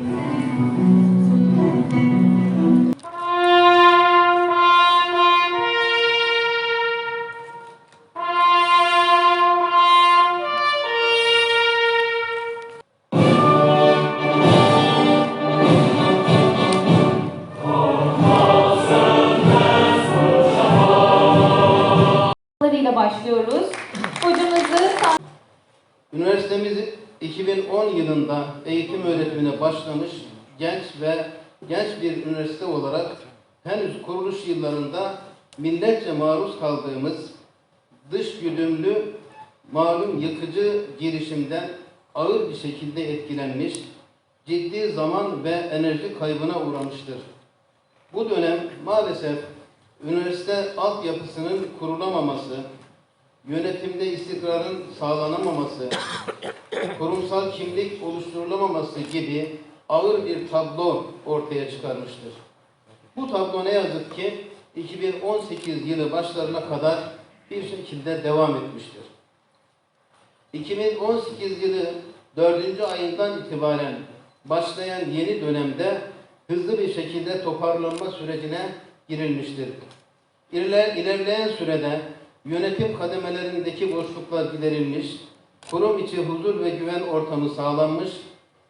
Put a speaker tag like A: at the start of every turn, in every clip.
A: Yeah. Yılında eğitim öğretimine başlamış genç ve genç bir üniversite olarak henüz kuruluş yıllarında milletçe maruz kaldığımız dış güdümlü malum yıkıcı girişimden ağır bir şekilde etkilenmiş, ciddi zaman ve enerji kaybına uğramıştır. Bu dönem maalesef üniversite altyapısının kurulamaması, yönetimde istikrarın sağlanamaması, kurumsal kimlik oluşturulamaması gibi ağır bir tablo ortaya çıkarmıştır. Bu tablo ne yazık ki 2018 yılı başlarına kadar bir şekilde devam etmiştir. 2018 yılı 4. ayından itibaren başlayan yeni dönemde hızlı bir şekilde toparlanma sürecine girilmiştir. İler, ilerleyen sürede yönetim kademelerindeki boşluklar giderilmiş, kurum içi huzur ve güven ortamı sağlanmış,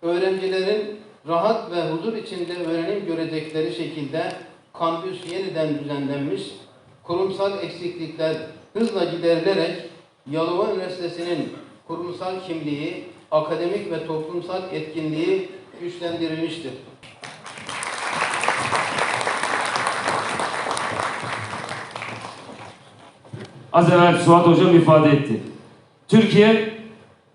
A: öğrencilerin rahat ve huzur içinde öğrenim görecekleri şekilde kampüs yeniden düzenlenmiş, kurumsal eksiklikler hızla giderilerek Yalova Üniversitesi'nin kurumsal kimliği, akademik ve toplumsal etkinliği güçlendirilmiştir.
B: Az evvel Suat Hocam ifade etti. Türkiye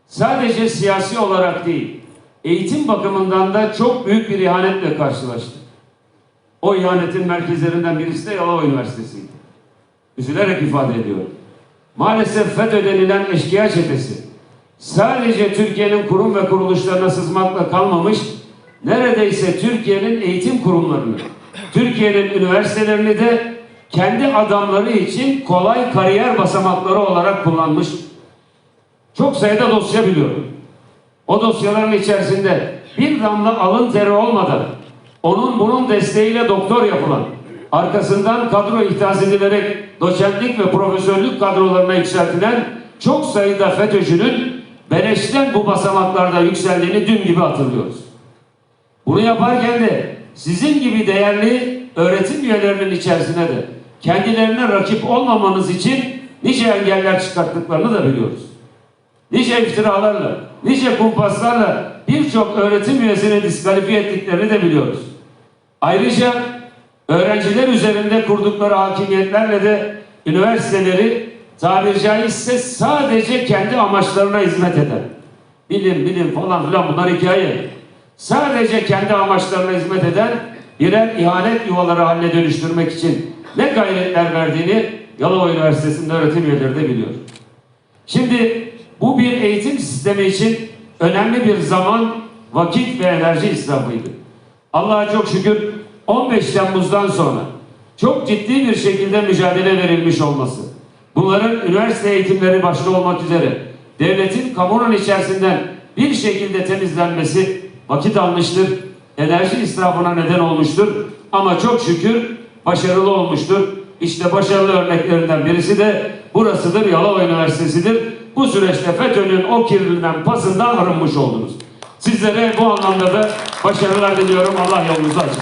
B: sadece siyasi olarak değil, eğitim bakımından da çok büyük bir ihanetle karşılaştı. O ihanetin merkezlerinden birisi de Yalova Üniversitesi'ydi. Üzülerek ifade ediyorum. Maalesef FETÖ denilen eşkıya çetesi sadece Türkiye'nin kurum ve kuruluşlarına sızmakla kalmamış, neredeyse Türkiye'nin eğitim kurumlarını, Türkiye'nin üniversitelerini de kendi adamları için kolay kariyer basamakları olarak kullanmış. Çok sayıda dosya biliyorum. O dosyaların içerisinde bir damla alın teri olmadan onun bunun desteğiyle doktor yapılan, arkasından kadro ihtas edilerek doçentlik ve profesörlük kadrolarına yükseltilen çok sayıda FETÖ'cünün beleşten bu basamaklarda yükseldiğini dün gibi hatırlıyoruz. Bunu yaparken de sizin gibi değerli öğretim üyelerinin içerisine de kendilerine rakip olmamanız için nice engeller çıkarttıklarını da biliyoruz. Nice iftiralarla, nice kumpaslarla birçok öğretim üyesini diskalifiye ettiklerini de biliyoruz. Ayrıca öğrenciler üzerinde kurdukları hakimiyetlerle de üniversiteleri tabiri caizse sadece kendi amaçlarına hizmet eden bilim bilim falan filan bunlar hikaye. Sadece kendi amaçlarına hizmet eden birer ihanet yuvaları haline dönüştürmek için ne gayretler verdiğini Yalova Üniversitesi'nin öğretim üyeleri de biliyor. Şimdi bu bir eğitim sistemi için önemli bir zaman, vakit ve enerji israfıydı. Allah'a çok şükür 15 Temmuz'dan sonra çok ciddi bir şekilde mücadele verilmiş olması, bunların üniversite eğitimleri başta olmak üzere devletin kamunun içerisinden bir şekilde temizlenmesi vakit almıştır, enerji israfına neden olmuştur ama çok şükür başarılı olmuştur. İşte başarılı örneklerinden birisi de burasıdır, Yalova Üniversitesi'dir. Bu süreçte FETÖ'nün o kirliliğinden pasından arınmış oldunuz. Sizlere bu anlamda da başarılar diliyorum. Allah yolunuzu açık.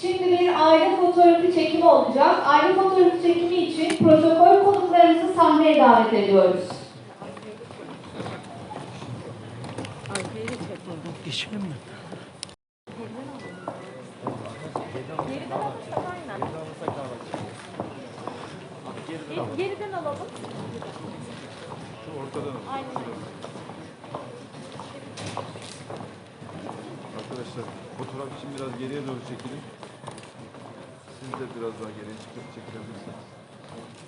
C: Şimdi bir aile fotoğrafı çekimi olacak. Aile fotoğrafı çekimi için protokol konuklarımızı sahneye davet ediyoruz.
D: Geçelim mi?
C: Geriden alalım.
E: Arkadaşlar fotoğraf için biraz geriye doğru çekilin. Siz de biraz daha geriye çekilebilirsiniz.